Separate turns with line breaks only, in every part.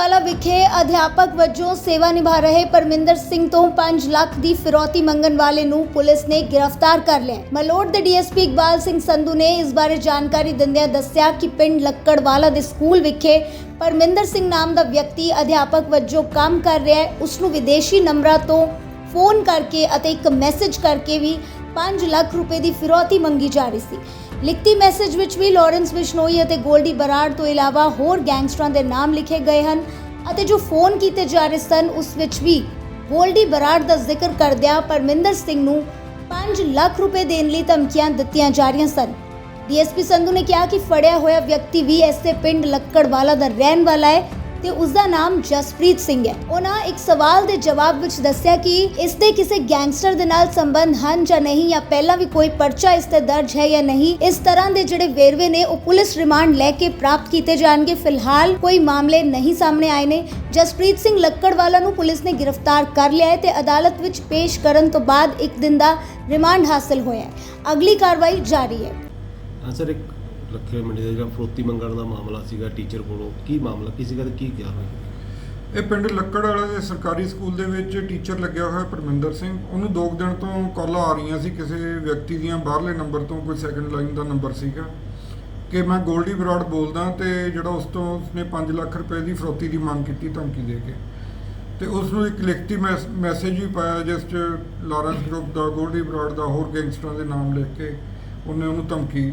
ਵਾਲਾ ਵਿਖੇ ਅਧਿਆਪਕ ਵਜੋਂ ਸੇਵਾ ਨਿਭਾ ਰਹੇ ਪਰਮਿੰਦਰ ਸਿੰਘ ਤੋਂ 5 ਲੱਖ ਦੀ ਫਿਰੌਤੀ ਮੰਗਣ ਵਾਲੇ ਨੂੰ ਪੁਲਿਸ ਨੇ ਗ੍ਰਿਫਤਾਰ ਕਰ ਲਿਆ ਹੈ। ਮਲੋਟ ਦੇ ਡੀਐਸਪੀ ਇਕਬਾਲ ਸਿੰਘ ਸੰਧੂ ਨੇ ਇਸ ਬਾਰੇ ਜਾਣਕਾਰੀ ਦਿੰਦਿਆਂ ਦੱਸਿਆ ਕਿ ਪਿੰਡ ਲੱਕੜਵਾਲਾ ਦੇ ਸਕੂਲ ਵਿਖੇ ਪਰਮਿੰਦਰ ਸਿੰਘ ਨਾਮ ਦਾ ਵਿਅਕਤੀ ਅਧਿਆਪਕ ਵਜੋਂ ਕੰਮ ਕਰ ਰਿਹਾ ਹੈ ਉਸ ਨੂੰ ਵਿਦੇਸ਼ੀ ਨੰਬਰਾਂ ਤੋਂ ਫੋਨ ਕਰਕੇ ਅਤੇ ਇੱਕ ਮੈਸੇਜ ਕਰਕੇ ਵੀ 5 ਲੱਖ ਰੁਪਏ ਦੀ ਫਿਰੌਤੀ ਮੰਗੀ ਜਾ ਰਹੀ ਸੀ। ਲਿਖਤੀ ਮੈਸੇਜ ਵਿੱਚ ਵੀ ਲਾਰੈਂਸ ਬਿਸ਼ਨੋਈ ਅਤੇ ਗੋਲਡੀ ਬਰਾੜ ਤੋਂ ਇਲਾਵਾ ਹੋਰ ਗੈਂਗਸਟਰਾਂ ਦੇ ਨਾਮ ਲਿਖੇ ਗਏ ਹਨ ਅਤੇ ਜੋ ਫੋਨ ਕੀਤੇ ਜਾ ਰਹੇ ਸਨ, ਉਸ ਵਿੱਚ ਵੀ ਗੋਲਡੀ ਬਰਾੜ ਦਾ ਜ਼ਿਕਰ ਕਰਦਿਆਂ ਪਰਮਿੰਦਰ ਸਿੰਘ ਨੂੰ 5 ਲੱਖ ਰੁਪਏ ਦੇਣ ਲਈ ਧਮਕੀਆਂ ਦਿੱਤੀਆਂ ਜਾ ਰਹੀਆਂ ਸਨ। ਡੀਐਸਪੀ ਸੰਧੂ ਨੇ ਕਿਹਾ ਕਿ ਫੜਿਆ ਹੋਇਆ ਵਿਅਕਤੀ ਵੀ ਐਸੇ ਪਿੰਡ ਲੱਕੜਵਾਲਾ ਦਾ ਰਹਿਣ ਵਾਲਾ ਹੈ। ਤੇ ਉਸ ਦਾ ਨਾਮ ਜਸਪ੍ਰੀਤ ਸਿੰਘ ਹੈ। ਉਹਨਾਂ ਇੱਕ ਸਵਾਲ ਦੇ ਜਵਾਬ ਵਿੱਚ ਦੱਸਿਆ ਕਿ ਇਸ ਦੇ ਕਿਸੇ ਗੈਂਗਸਟਰ ਦੇ ਨਾਲ ਸੰਬੰਧ ਹਨ ਜਾਂ ਨਹੀਂ ਜਾਂ ਪਹਿਲਾਂ ਵੀ ਕੋਈ ਪਰਚਾ ਇਸ ਤੇ ਦਰਜ ਹੈ ਜਾਂ ਨਹੀਂ, ਇਸ ਤਰ੍ਹਾਂ ਦੇ ਜਿਹੜੇ ਵੇਰਵੇ ਨੇ ਉਹ ਪੁਲਿਸ ਰਿਮਾਂਡ ਲੈ ਕੇ ਪ੍ਰਾਪਤ ਕੀਤੇ ਜਾਣਗੇ। ਫਿਲਹਾਲ ਕੋਈ ਮਾਮਲੇ ਨਹੀਂ ਸਾਹਮਣੇ ਆਏ ਨੇ। ਜਸਪ੍ਰੀਤ ਸਿੰਘ ਲੱਕੜਵਾਲਾ ਨੂੰ ਪੁਲਿਸ ਨੇ ਗ੍ਰਿਫਤਾਰ ਕਰ ਲਿਆ ਹੈ ਤੇ ਅਦਾਲਤ ਵਿੱਚ ਪੇਸ਼ ਕਰਨ ਤੋਂ ਬਾਅਦ ਇੱਕ ਦਿਨ ਦਾ ਰਿਮਾਂਡ ਹਾਸਲ ਹੋਇਆ ਹੈ। ਅਗਲੀ ਕਾਰਵਾਈ ਜਾਰੀ ਹੈ,
ਸਰ, ਇੱਕ ਲੱਖੇ ਮੰਡੀ ਦਾ ਜਿਹੜਾ ਫਰੋਤੀ ਮੰਗਣ ਦਾ ਮਾਮਲਾ ਸੀਗਾ ਟੀਚਰ ਕੋਲੋਂ, ਕੀ ਮਾਮਲਾ, ਕੀ ਸੀਗਾ ਕੀ ਕਿਹਾ ਹੋਇਆ
ਇਹ ਪਿੰਡ ਲੱਕੜ ਵਾਲੇ ਦੇ ਸਰਕਾਰੀ ਸਕੂਲ ਦੇ ਵਿੱਚ ਟੀਚਰ ਲੱਗਿਆ ਹੋਇਆ ਪਰਮਿੰਦਰ ਸਿੰਘ। ਉਹਨੂੰ ਦੋ ਕੁ ਦਿਨ ਤੋਂ ਕਾਲਾਂ ਆ ਰਹੀਆਂ ਸੀ ਕਿਸੇ ਵਿਅਕਤੀ ਦੀਆਂ, ਬਾਹਰਲੇ ਨੰਬਰ ਤੋਂ, ਕੋਈ ਸੈਕੰਡ ਲਾਈਨ ਦਾ ਨੰਬਰ ਸੀਗਾ। ਕਿ ਮੈਂ ਗੋਲਡੀ ਬਰਾੜ ਬੋਲਦਾ ਤੇ ਜਿਹੜਾ ਉਸ ਤੋਂ ਉਸਨੇ 5 ਲੱਖ ਰੁਪਏ ਦੀ ਫਰੋਤੀ ਦੀ ਮੰਗ ਕੀਤੀ ਧਮਕੀ ਦੇ ਕੇ। ਤੇ ਉਸ ਨੂੰ ਇੱਕ ਲਿਖਤੀ ਮੈਸ- ਮੈਸੇਜ ਵੀ ਪਾਇਆ ਜਿਸ 'ਚ ਲਾਰੈਂਸ ਗਰੁੱਪ ਦਾ, ਗੋਲਡੀ ਬਰਾੜ ਦਾ, ਹੋਰ ਗੈਂਗਸਟਰਾਂ ਦੇ ਨਾਮ ਲਿਖ ਕੇ ਉਹਨੇ ਉਹਨੂੰ ਧਮਕੀ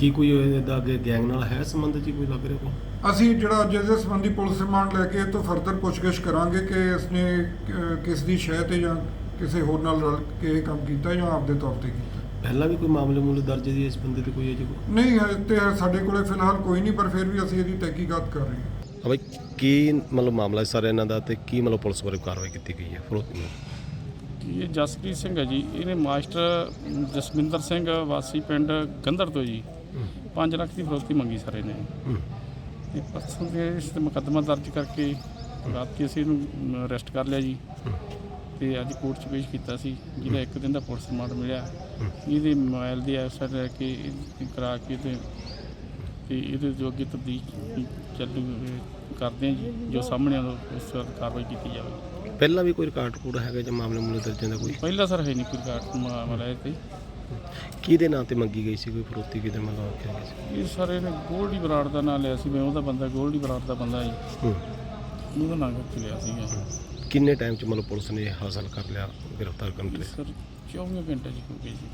ਕੀ ਕੋਈ ਇਹਦਾ ਅੱਗੇ ਗੈਂਗ ਨਾਲ ਹੈ ਸੰਬੰਧ ਜੀ ਕੋਈ ਲੱਗ ਰਿਹਾ ਕੋਈ?
ਅਸੀਂ ਜਿਹੜਾ ਅੱਜ ਇਹਦੇ ਸੰਬੰਧੀ ਪੁਲਿਸ ਰਿਮਾਂਡ ਲੈ ਕੇ ਇਹ ਤੋਂ ਫਰਦਰ ਪੁੱਛਗਿੱਛ ਕਰਾਂਗੇ ਕਿ ਇਸਨੇ ਅਹ, ਕਿਸ ਦੀ ਸ਼ਹਿ ਤੇ ਜਾਂ ਕਿਸੇ ਹੋਰ ਨਾਲ ਰਲ ਕੇ ਇਹ ਕੰਮ ਕੀਤਾ ਜਾਂ ਆਪਦੇ ਤੌਰ ਤੇ ਕੀਤਾ।
ਪਹਿਲਾਂ ਵੀ ਕੋਈ ਮਾਮਲੇ ਮੂਲੇ ਦਰਜ ਜੀ ਇਸ ਬੰਦੇ ਤੇ ਕੋਈ ਹੈ ਜੀ ਕੋਈ?
ਨਹੀਂ ਹੈ ਤੇ ਸਾਡੇ ਕੋਲੇ ਫਿਲਹਾਲ ਕੋਈ ਨਹੀਂ ਪਰ ਫਿਰ ਵੀ ਅਸੀਂ ਇਹਦੀ ਤਹਿਕੀਕਾਤ ਕਰ ਰਹੇ ਹਾਂ।
ਹਾਂ ਬਾਈ ਕੀ ਮਤਲਬ ਮਾਮਲਾ ਸਰ ਇਹਨਾਂ ਦਾ ਤੇ ਕੀ ਮਤਲਬ ਪੁਲਿਸ ਵੱਲੋਂ ਕਾਰਵਾਈ ਕੀਤੀ ਗਈ ਹੈ? ਫਰੋਤੀ ਨੂੰ
ਇਹ ਜਸਪ੍ਰੀਤ ਸਿੰਘ ਹੈ ਜੀ। ਇਹਨੇ ਮਾਸਟਰ ਜਸਵਿੰਦਰ ਸਿੰਘ ਵਾਸੀ ਪਿੰਡ ਗੰਧਰ ਤੋਂ ਜੀ। 5 ਲੱਖ ਦੀ ਫਰੋਤੀ ਮੰਗੀ ਸਰ
ਹੂੰ।
ਤੇ ਪਰਸੋਂ ਦੇ ਇਸ ਤੇ ਮੁਕੱਦਮਾ ਦਰਜ ਕਰਕੇ ਰਾਤ ਕੇ ਅਸੀਂ ਇਹਨੂੰ ਅਰੈਸਟ ਕਰ ਲਿਆ ਜੀ। ਤੇ ਅੱਜ ਕੋਰਟ 'ਚ ਪੇਸ਼ ਕੀਤਾ ਸੀ ਜਿਹਦਾ ਇੱਕ ਦਿਨ ਦਾ ਪੁਲਿਸ ਰਿਮਾਂਡ ਮਿਲਿਆ। ਇਹਦੇ ਮੋਬਾਈਲ ਦੀ ਐਫਸਰ ਲੈ ਕੇ ਇਹ ਕਰਾ ਕੇ ਤੇ ਤੇ ਇਹਦੇ ਜੋ ਅੱਗੇ ਤਬਦੀਲ ਚੱਲੂ ਕਰਦੇ ਹਾਂ ਜੀ ਜੋ ਸਾਹਮਣੇ ਆਉਂਦਾ ਉਸ ਤੋਂ ਕਾਰਵਾਈ ਕੀਤੀ ਜਾਵੇ।
ਪਹਿਲਾਂ ਵੀ ਕੋਈ ਰਿਕਾਰਡ ਕੋਡ ਹੈਗਾ ਜਾਂ ਮਾਮਲੇ ਮੂਲੇ ਦਰਜ ਦਾ ਕੋਈ?
ਪਹਿਲਾ ਸਰ ਹੈ ਨਹੀਂ ਕੋਈ ਕਾਰਟ ਮਾਮਲਾ ਇਹ ਤੇ।
ਕਿਹਦੇ ਨਾਂ ਤੇ ਮੰਗੀ ਗਈ ਸੀ? ਕੋਈ ਫਰੋਤੀ ਕਿਹਦੇ ਆਖਿਆ ਗਿਆ ਸੀ?
ਇਹ ਸਾਰੇ ਨੇ ਗੋਲਡੀ ਬਰਾੜ ਦਾ ਨਾਮ ਲਿਆ ਸੀ। ਮੈਂ ਉਹਦਾ ਬੰਦਾ ਗੋਲਡੀ ਬਰਾੜ ਦਾ ਬੰਦਾ ਜੀ
ਹੂੰ।
ਉਹਦਾ ਨਾਮ ਕਿੱਥੇ ਲਿਆ ਸੀਗਾ
ਕਿੰਨੇ ਟਾਈਮ ਚ ਮਤਲਬ ਪੁਲਿਸ ਨੇ ਇਹ ਹਾਸਲ ਕਰ ਲਿਆ ਗ੍ਰਿਫਤਾਰ ਕਰਨ
ਇਹ
ਤੇ
ਸਰ 24 ਘੰਟੇ ਚ ਹੋ ਗਈ ਸੀ।